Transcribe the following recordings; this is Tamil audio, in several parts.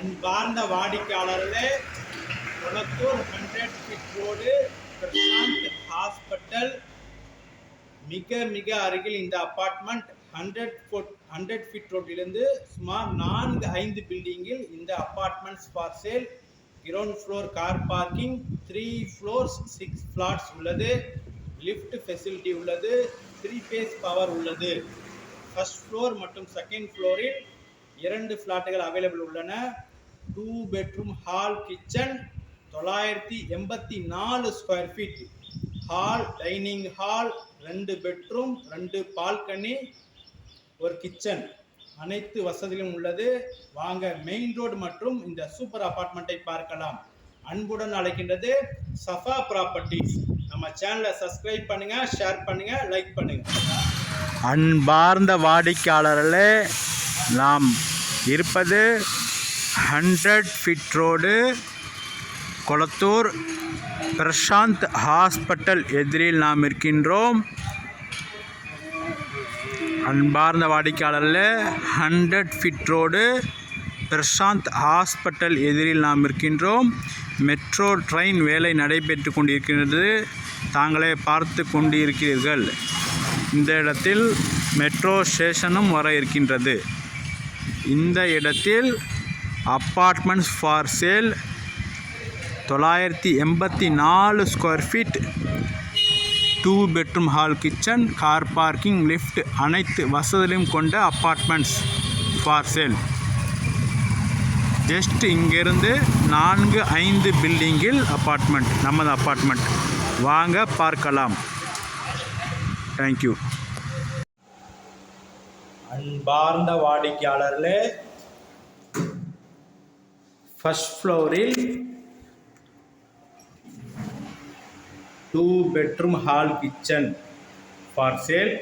அன்பார்ந்த வாடிக்கையாளர்களே Kolathur hundred feet road Prashanth hospital மிக மிக அருகில் இந்த apartment hundred foot hundred feet ரோட்டிலிருந்து சுமார் நான்கு ஐந்து பில்டிங்கில் இந்த apartments for sale ground floor car parking three floors six flats உள்ளது. லிஃப்ட் ஃபெசிலிட்டி உள்ளது. த்ரீ ஃபேஸ் பவர் உள்ளது. ஃபர்ஸ்ட் ஃப்ளோர் மற்றும் செகண்ட் ஃப்ளோரில் இரண்டு ஃப்ளாட்டுகள் அவைலபிள் உள்ளன. டூ பெட்ரூம் ஹால் கிச்சன் தொள்ளாயிரத்தி எண்பத்தி நாலு square feet hall dining hall ரெண்டு பெட்ரூம் ரெண்டு பால்கனி ஒரு கிச்சன் அனைத்து வசதிகளும் உள்ளது. வாங்க மெயின் ரோடு மற்றும் இந்த சூப்பர் அபார்ட்மெண்ட்டை பார்க்கலாம். அன்புடன் அழைக்கின்றது சஃபா ப்ராப்பர்ட்டிஸ் நம்ம சேனலை சப்ஸ்கிரைப் பண்ணுங்க ஷேர் பண்ணுங்க லைக் பண்ணுங்க. அன்பார்ந்த வாடிக்கையாளர்களே நாம் இருப்பது hundred feet road Kolathur Prashanth hospital எதிரில் நாம் இருக்கின்றோம். அன்பார்ந்த வாடிக்கையாளரில் hundred feet road Prashanth hospital எதிரில் நாம் இருக்கின்றோம். மெட்ரோ ட்ரெயின் வேலை நடைபெற்று கொண்டிருக்கிறது தாங்களே பார்த்து கொண்டிருக்கிறீர்கள். இந்த இடத்தில் மெட்ரோ ஸ்டேஷனும் வர இருக்கின்றது. இந்த இடத்தில் அப்பார்ட்மெண்ட்ஸ் ஃபார் சேல் தொள்ளாயிரத்தி எண்பத்தி நாலு square feet two bedroom hall kitchen car parking lift அனைத்து வசதிகளையும் கொண்ட அப்பார்ட்மெண்ட்ஸ் ஃபார் சேல். ஜஸ்ட் இங்கேருந்து நான்கு ஐந்து பில்டிங்கில் அப்பார்ட்மெண்ட் நமது அப்பார்ட்மெண்ட் வாங்க பார்க்கலாம். தேங்க்யூ அன்பார்ந்த வாடிக்கையாளர்களே ஃபர்ஸ்ட் ஃப்ளோரில் two bedroom hall kitchen for sale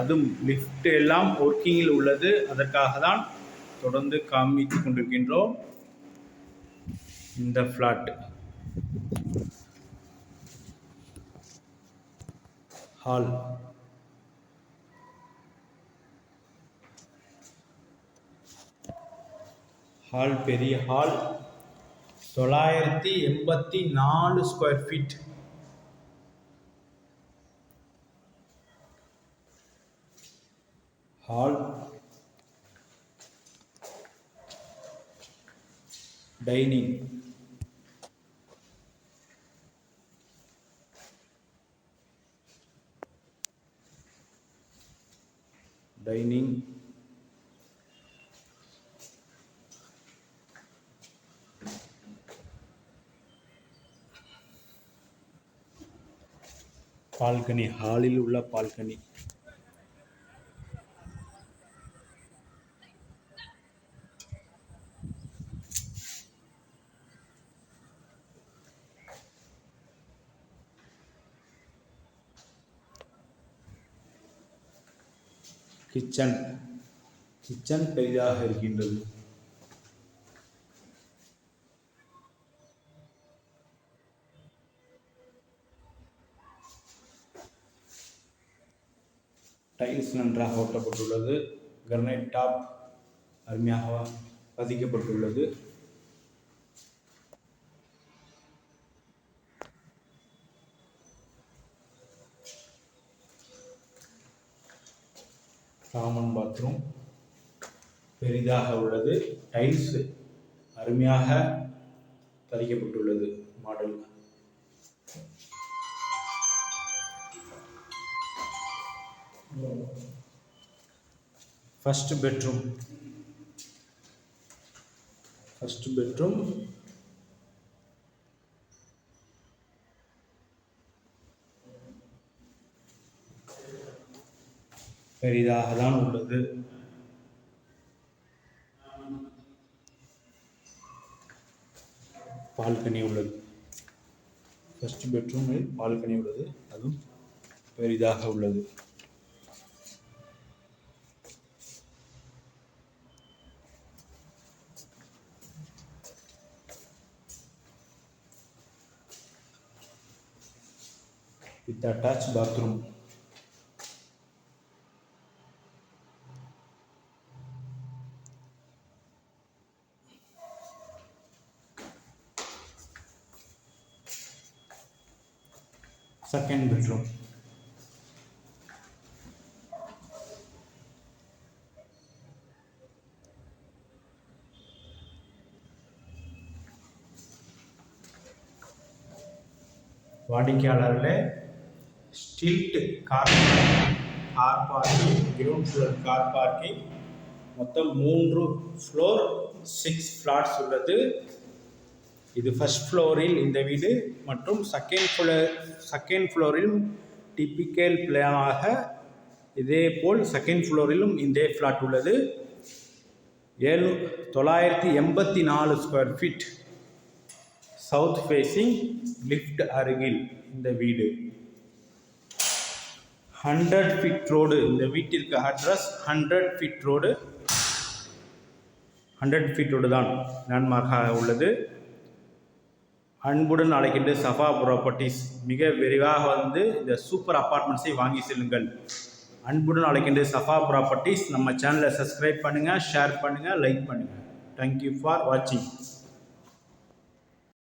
அதுவும் லிஃப்ட் எல்லாம் ஒர்க்கிங்கில் உள்ளது. அதற்காக தான் தொடர்ந்து காமித்து கொண்டிருக்கின்றோம். இந்த ஃப்ளாட் ஹால் ஹால் பெரிய ஹால். தொள்ளாயிரத்தி எண்பத்தி நாலு square feet hall. Dining dining. Balcony ஹாலில் உள்ள பால்கனி. கிச்சன். கிச்சன் பெரிதாக இருக்கின்றது. டைல்ஸ் நன்றாக ஒட்டப்பட்டுள்ளது கிரனைட் டாப் அருமையாக பதிக்கப்பட்டுள்ளது. காமன் பாத்ரூம் பெரிதாக உள்ளது. டைல்ஸ் அருமையாக பதிக்கப்பட்டுள்ளது. Model first bedroom first bedroom பெரிதாக தான் உள்ளது. பால்கனி உள்ளது. ஃபஸ்ட் பெட்ரூமில் பால்கனி உள்ளது. அதுவும் பெரிதாக உள்ளது. with attached bathroom. Second bedroom. வாடிக்கையாளர்களே stilt car car parking ground floor car parking மொத்தம் மூன்று ஃப்ளோர் சிக்ஸ் ஃப்ளாட்ஸ் உள்ளது. இது ஃபஸ்ட் ஃப்ளோரில் இந்த வீடு மற்றும் செகண்ட் ஃப்ளோர் செகண்ட் ஃப்ளோரிலும் டிப்பிக்கல் பிளானாக இதேபோல் செகண்ட் ஃப்ளோரிலும் இதே ஃப்ளாட் உள்ளது. ஏழு தொள்ளாயிரத்தி எண்பத்தி நாலு square feet south facing lift அருகில் இந்த வீடு. ஹண்ட்ரட் ஃபீட் ரோடு இந்த வீட்டிற்கு address hundred feet road hundred feet road தான் லேண்ட்மார்க்காக உள்ளது. அன்புடன் அழைக்கின்ற சஃபா ப்ராப்பர்ட்டிஸ் மிக விரைவாக வந்து இந்த சூப்பர் அப்பார்ட்மெண்ட்ஸை வாங்கி செல்லுங்கள். அன்புடன் அழைக்கின்ற சஃபா ப்ராப்பர்ட்டிஸ் நம்ம சேனலை சப்ஸ்கிரைப் பண்ணுங்கள் ஷேர் பண்ணுங்கள் லைக் பண்ணுங்கள் தேங்க்யூ ஃபார் வாட்சிங்